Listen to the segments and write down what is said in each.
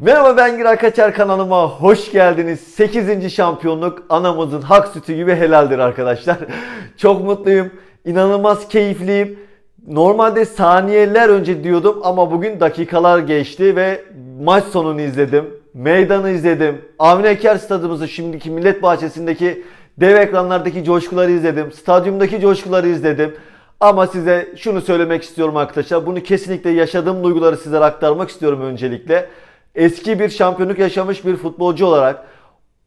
Merhaba ben Giray Kaçar kanalıma hoş geldiniz. 8. şampiyonluk anamızın hak sütü gibi helaldir arkadaşlar. Çok mutluyum. İnanılmaz keyifliyim. Normalde saniyeler önce diyordum ama bugün dakikalar geçti ve maç sonunu izledim. Meydanı izledim. Avni Eker stadımızı şimdiki Millet Bahçesi'ndeki dev ekranlardaki coşkuları izledim. Stadyumdaki coşkuları izledim. Ama size şunu söylemek istiyorum arkadaşlar. Bunu kesinlikle yaşadığım duyguları sizlere aktarmak istiyorum öncelikle. Eski bir şampiyonluk yaşamış bir futbolcu olarak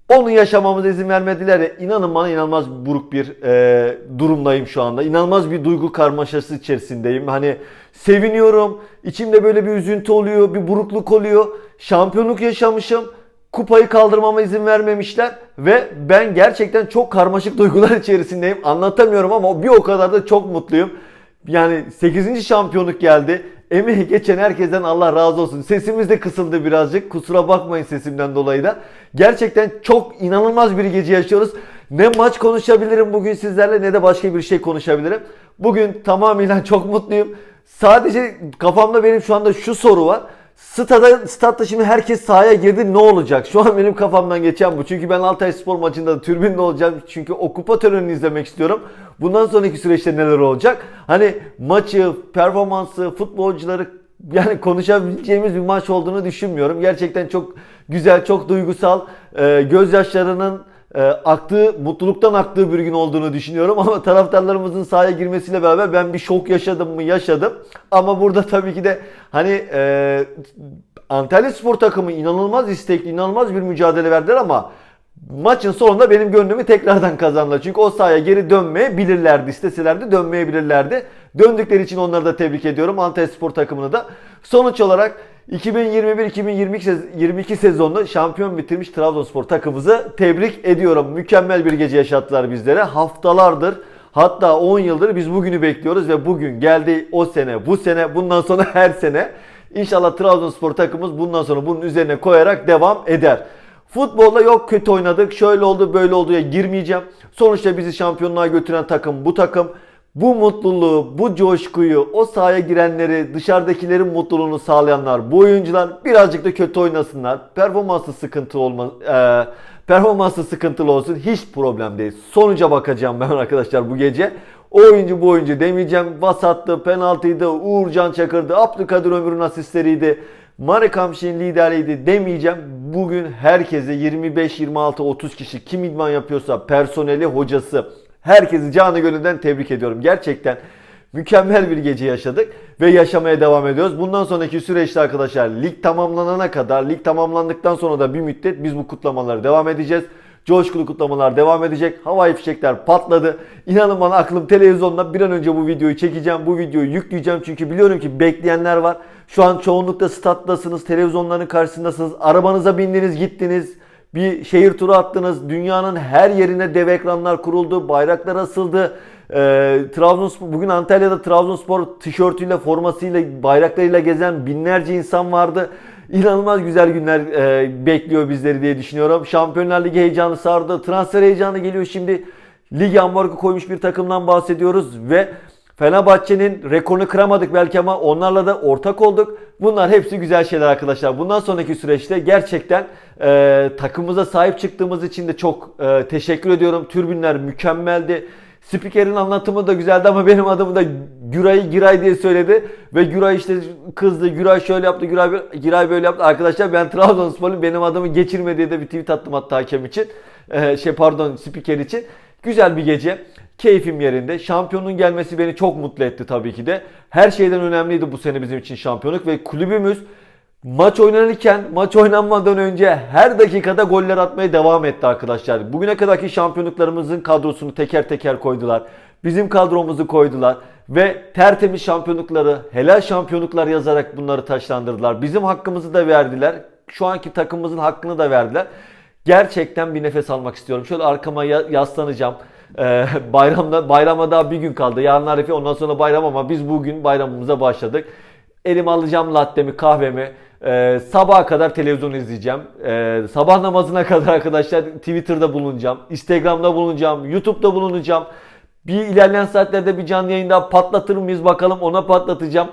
onu yaşamamıza izin vermediler ya inanın bana inanılmaz buruk bir e, durumdayım şu anda. İnanılmaz bir duygu karmaşası içerisindeyim. Hani seviniyorum. içimde böyle bir üzüntü oluyor, bir burukluk oluyor. Şampiyonluk yaşamışım. Kupayı kaldırmama izin vermemişler ve ben gerçekten çok karmaşık duygular içerisindeyim. Anlatamıyorum ama bir o kadar da çok mutluyum. Yani 8. şampiyonluk geldi. Emeği geçen herkesten Allah razı olsun. Sesimiz de kısıldı birazcık. Kusura bakmayın sesimden dolayı da. Gerçekten çok inanılmaz bir gece yaşıyoruz. Ne maç konuşabilirim bugün sizlerle ne de başka bir şey konuşabilirim. Bugün tamamıyla çok mutluyum. Sadece kafamda benim şu anda şu soru var. Stada, statta şimdi herkes sahaya girdi ne olacak? Şu an benim kafamdan geçen bu. Çünkü ben Altay Spor maçında da tribünde olacağım. Çünkü o kupa törenini izlemek istiyorum. Bundan sonraki süreçte neler olacak? Hani maçı, performansı, futbolcuları yani konuşabileceğimiz bir maç olduğunu düşünmüyorum. Gerçekten çok güzel, çok duygusal, e, gözyaşlarının e, aktığı, mutluluktan aktığı bir gün olduğunu düşünüyorum. Ama taraftarlarımızın sahaya girmesiyle beraber ben bir şok yaşadım mı yaşadım. Ama burada tabii ki de hani e, Antalya Spor takımı inanılmaz istekli, inanılmaz bir mücadele verdiler ama maçın sonunda benim gönlümü tekrardan kazandılar. Çünkü o sahaya geri dönmeyebilirlerdi. isteselerdi dönmeyebilirlerdi. Döndükleri için onları da tebrik ediyorum. Antalya Spor takımını da. Sonuç olarak 2021-2022 sezonunu şampiyon bitirmiş Trabzonspor takımımızı tebrik ediyorum. Mükemmel bir gece yaşattılar bizlere. Haftalardır hatta 10 yıldır biz bugünü bekliyoruz ve bugün geldi o sene, bu sene, bundan sonra her sene. İnşallah Trabzonspor takımımız bundan sonra bunun üzerine koyarak devam eder. Futbolda yok kötü oynadık, şöyle oldu, böyle olduya girmeyeceğim. Sonuçta bizi şampiyonluğa götüren takım bu takım. Bu mutluluğu, bu coşkuyu, o sahaya girenleri, dışarıdakilerin mutluluğunu sağlayanlar, bu oyuncular birazcık da kötü oynasınlar. Performansı sıkıntı olma, e, performansı sıkıntılı olsun hiç problem değil. Sonuca bakacağım ben arkadaşlar bu gece. O oyuncu bu oyuncu demeyeceğim. Vasattı, penaltıydı, Uğurcan Çakır'dı, Abdülkadir Ömür'ün asistleriydi. Marek Hamşik'in liderliğiydi demeyeceğim. Bugün herkese 25, 26, 30 kişi kim idman yapıyorsa personeli, hocası herkesi canı gönülden tebrik ediyorum. Gerçekten mükemmel bir gece yaşadık ve yaşamaya devam ediyoruz. Bundan sonraki süreçte arkadaşlar lig tamamlanana kadar, lig tamamlandıktan sonra da bir müddet biz bu kutlamaları devam edeceğiz. Coşkulu kutlamalar devam edecek. Havai fişekler patladı. İnanın bana aklım televizyonda bir an önce bu videoyu çekeceğim. Bu videoyu yükleyeceğim çünkü biliyorum ki bekleyenler var. Şu an çoğunlukla stat'tasınız, televizyonların karşısındasınız. Arabanıza bindiniz, gittiniz. Bir şehir turu attınız. Dünyanın her yerine dev ekranlar kuruldu. Bayraklar asıldı. Ee, Trabzonspor bugün Antalya'da Trabzonspor tişörtüyle, formasıyla, bayraklarıyla gezen binlerce insan vardı. İnanılmaz güzel günler e, bekliyor bizleri diye düşünüyorum. Şampiyonlar Ligi heyecanı sardı. Transfer heyecanı geliyor şimdi. Lig ambargo koymuş bir takımdan bahsediyoruz ve Fenerbahçe'nin rekorunu kıramadık belki ama onlarla da ortak olduk. Bunlar hepsi güzel şeyler arkadaşlar. Bundan sonraki süreçte gerçekten e, takımımıza sahip çıktığımız için de çok e, teşekkür ediyorum. Türbünler mükemmeldi. Spikerin anlatımı da güzeldi ama benim adımı da Güray Giray diye söyledi. Ve Güray işte kızdı. Güray şöyle yaptı. Güray, Giray böyle yaptı. Arkadaşlar ben Trabzonspor'un benim adımı geçirme diye de bir tweet attım hatta hakem için. Ee, şey pardon spiker için. Güzel bir gece. Keyfim yerinde. Şampiyonun gelmesi beni çok mutlu etti tabii ki de. Her şeyden önemliydi bu sene bizim için şampiyonluk ve kulübümüz Maç oynanırken, maç oynanmadan önce her dakikada goller atmaya devam etti arkadaşlar. Bugüne kadarki şampiyonluklarımızın kadrosunu teker teker koydular. Bizim kadromuzu koydular ve tertemiz şampiyonlukları, helal şampiyonluklar yazarak bunları taşlandırdılar. Bizim hakkımızı da verdiler. Şu anki takımımızın hakkını da verdiler. Gerçekten bir nefes almak istiyorum. Şöyle arkama ya- yaslanacağım. Ee, bayramda bayrama daha bir gün kaldı. Yarın Arife ondan sonra bayram ama biz bugün bayramımıza başladık. Elime alacağım lattemi, kahvemi. Ee, sabaha kadar televizyon izleyeceğim. Ee, sabah namazına kadar arkadaşlar Twitter'da bulunacağım. Instagram'da bulunacağım. YouTube'da bulunacağım. Bir ilerleyen saatlerde bir canlı yayında patlatır mıyız bakalım ona patlatacağım.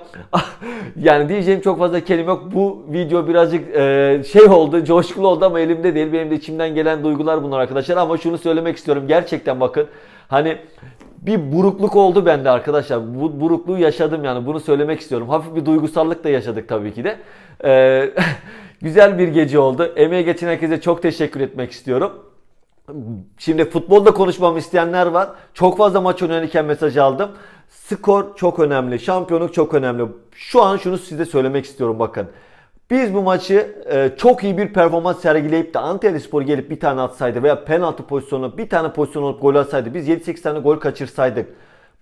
yani diyeceğim çok fazla kelime yok. Bu video birazcık e, şey oldu, coşkulu oldu ama elimde değil. Benim de içimden gelen duygular bunlar arkadaşlar. Ama şunu söylemek istiyorum. Gerçekten bakın hani bir burukluk oldu bende arkadaşlar. Bu burukluğu yaşadım yani bunu söylemek istiyorum. Hafif bir duygusallık da yaşadık tabii ki de. Ee, güzel bir gece oldu. Emeğe geçen herkese çok teşekkür etmek istiyorum. Şimdi futbolda konuşmamı isteyenler var. Çok fazla maç oynanırken mesaj aldım. Skor çok önemli. Şampiyonluk çok önemli. Şu an şunu size söylemek istiyorum bakın. Biz bu maçı e, çok iyi bir performans sergileyip de Antalyaspor gelip bir tane atsaydı veya penaltı pozisyonu bir tane pozisyon alıp gol atsaydı biz 7-8 tane gol kaçırsaydık.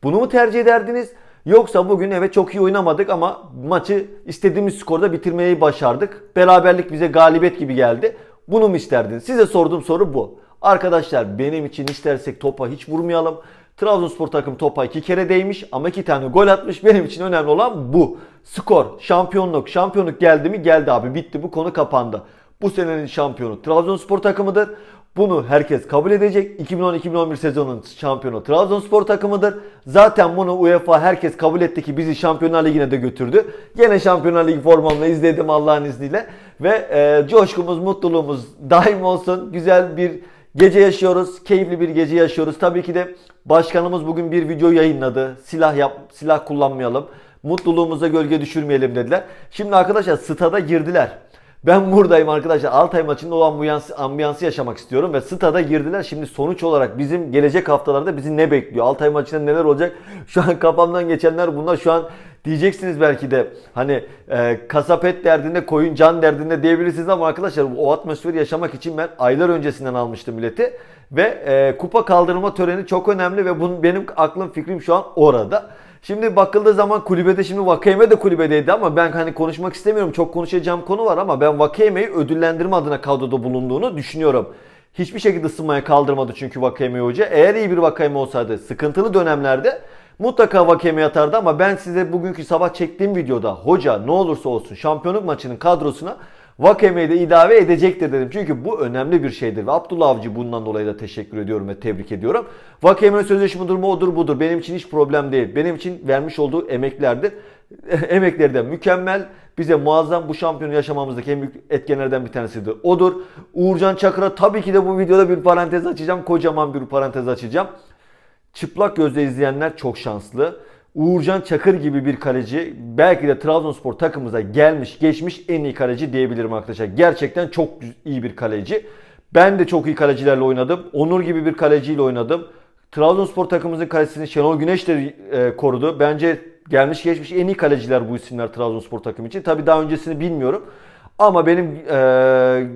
Bunu mu tercih ederdiniz? Yoksa bugün evet çok iyi oynamadık ama maçı istediğimiz skorda bitirmeyi başardık. Beraberlik bize galibiyet gibi geldi. Bunu mu isterdiniz? Size sorduğum soru bu. Arkadaşlar benim için istersek topa hiç vurmayalım. Trabzonspor takım topa iki kere değmiş ama iki tane gol atmış. Benim için önemli olan bu. Skor, şampiyonluk. Şampiyonluk geldi mi? Geldi abi. Bitti bu konu kapandı. Bu senenin şampiyonu Trabzonspor takımıdır. Bunu herkes kabul edecek. 2010-2011 sezonun şampiyonu Trabzonspor takımıdır. Zaten bunu UEFA herkes kabul etti ki bizi Şampiyonlar Ligi'ne de götürdü. Yine Şampiyonlar Ligi formamla izledim Allah'ın izniyle. Ve e, coşkumuz, mutluluğumuz daim olsun. Güzel bir gece yaşıyoruz. Keyifli bir gece yaşıyoruz. Tabii ki de başkanımız bugün bir video yayınladı. Silah yap, silah kullanmayalım. Mutluluğumuza gölge düşürmeyelim dediler. Şimdi arkadaşlar stada girdiler. Ben buradayım arkadaşlar. Altay maçında o ambiyansı, ambiyansı yaşamak istiyorum ve stada girdiler. Şimdi sonuç olarak bizim gelecek haftalarda bizi ne bekliyor? Altay maçında neler olacak? Şu an kafamdan geçenler bunlar. Şu an diyeceksiniz belki de hani e, kasap derdinde koyun can derdinde diyebilirsiniz ama arkadaşlar o atmosferi yaşamak için ben aylar öncesinden almıştım bileti. Ve e, kupa kaldırma töreni çok önemli ve bunun, benim aklım fikrim şu an orada. Şimdi bakıldığı zaman kulübede şimdi Vakayeme de kulübedeydi ama ben hani konuşmak istemiyorum. Çok konuşacağım konu var ama ben Vakayeme'yi ödüllendirme adına kadroda bulunduğunu düşünüyorum. Hiçbir şekilde ısınmaya kaldırmadı çünkü Vakayeme Hoca. Eğer iyi bir Vakayeme olsaydı sıkıntılı dönemlerde mutlaka Vakayeme yatardı ama ben size bugünkü sabah çektiğim videoda hoca ne olursa olsun şampiyonluk maçının kadrosuna Vakame'yi de ilave edecektir dedim. Çünkü bu önemli bir şeydir. Ve Abdullah Avcı bundan dolayı da teşekkür ediyorum ve tebrik ediyorum. Vakame'nin sözleşme durumu odur budur. Benim için hiç problem değil. Benim için vermiş olduğu emeklerdir. Emekleri de mükemmel. Bize muazzam bu şampiyonu yaşamamızdaki en büyük etkenlerden bir tanesidir. Odur. Uğurcan Çakır'a tabii ki de bu videoda bir parantez açacağım. Kocaman bir parantez açacağım. Çıplak gözle izleyenler çok şanslı. Uğurcan Çakır gibi bir kaleci belki de Trabzonspor takımımıza gelmiş geçmiş en iyi kaleci diyebilirim arkadaşlar. Gerçekten çok iyi bir kaleci. Ben de çok iyi kalecilerle oynadım. Onur gibi bir kaleciyle oynadım. Trabzonspor takımımızın kalesini Şenol Güneş de e, korudu. Bence gelmiş geçmiş en iyi kaleciler bu isimler Trabzonspor takım için. Tabii daha öncesini bilmiyorum. Ama benim e,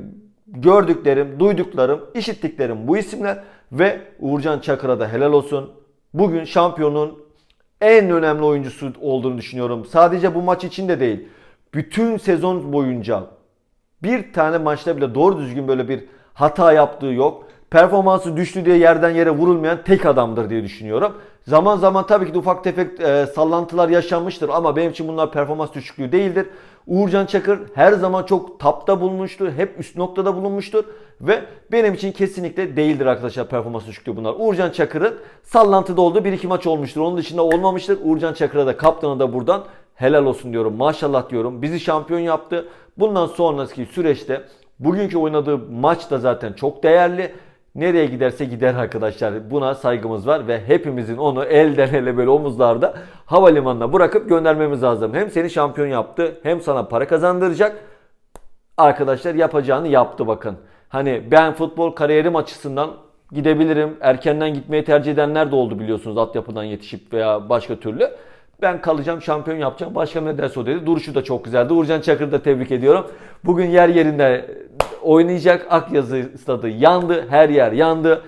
gördüklerim, duyduklarım, işittiklerim bu isimler ve Uğurcan Çakır'a da helal olsun. Bugün şampiyonun en önemli oyuncusu olduğunu düşünüyorum. Sadece bu maç için de değil. Bütün sezon boyunca bir tane maçta bile doğru düzgün böyle bir hata yaptığı yok. Performansı düştü diye yerden yere vurulmayan tek adamdır diye düşünüyorum. Zaman zaman tabii ki de ufak tefek e, sallantılar yaşanmıştır ama benim için bunlar performans düşüklüğü değildir. Uğurcan Çakır her zaman çok tapta bulunmuştur. Hep üst noktada bulunmuştur. Ve benim için kesinlikle değildir arkadaşlar performans düşüklüğü bunlar. Uğurcan Çakır'ın sallantıda olduğu bir iki maç olmuştur. Onun dışında olmamıştır. Uğurcan Çakır'a da kaptana da buradan helal olsun diyorum. Maşallah diyorum. Bizi şampiyon yaptı. Bundan sonraki süreçte bugünkü oynadığı maç da zaten çok değerli. Nereye giderse gider arkadaşlar. Buna saygımız var ve hepimizin onu elden ele böyle omuzlarda havalimanına bırakıp göndermemiz lazım. Hem seni şampiyon yaptı hem sana para kazandıracak. Arkadaşlar yapacağını yaptı bakın. Hani ben futbol kariyerim açısından gidebilirim. Erkenden gitmeyi tercih edenler de oldu biliyorsunuz altyapıdan yetişip veya başka türlü. Ben kalacağım şampiyon yapacağım. Başka ne derse o dedi. Duruşu da çok güzeldi. Uğurcan Çakır'ı da tebrik ediyorum. Bugün yer yerinde oynayacak. Akyazı stadı yandı. Her yer yandı.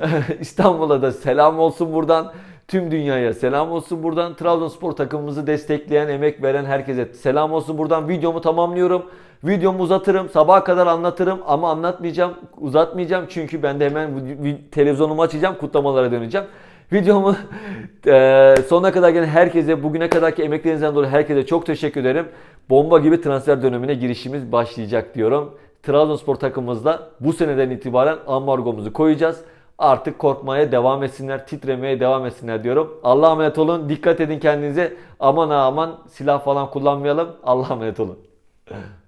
İstanbul'a da selam olsun buradan. Tüm dünyaya selam olsun buradan. Trabzonspor takımımızı destekleyen, emek veren herkese selam olsun buradan. Videomu tamamlıyorum. Videomu uzatırım. Sabaha kadar anlatırım ama anlatmayacağım, uzatmayacağım. Çünkü ben de hemen televizyonumu açacağım, kutlamalara döneceğim. Videomu e, sonuna kadar gelen herkese, bugüne kadarki emeklerinizden dolayı herkese çok teşekkür ederim. Bomba gibi transfer dönemine girişimiz başlayacak diyorum. Trabzonspor takımımızda bu seneden itibaren ambargomuzu koyacağız. artık korkmaya devam etsinler, titremeye devam etsinler diyorum. Allah'a emanet olun. Dikkat edin kendinize. Aman aman silah falan kullanmayalım. Allah'a emanet olun.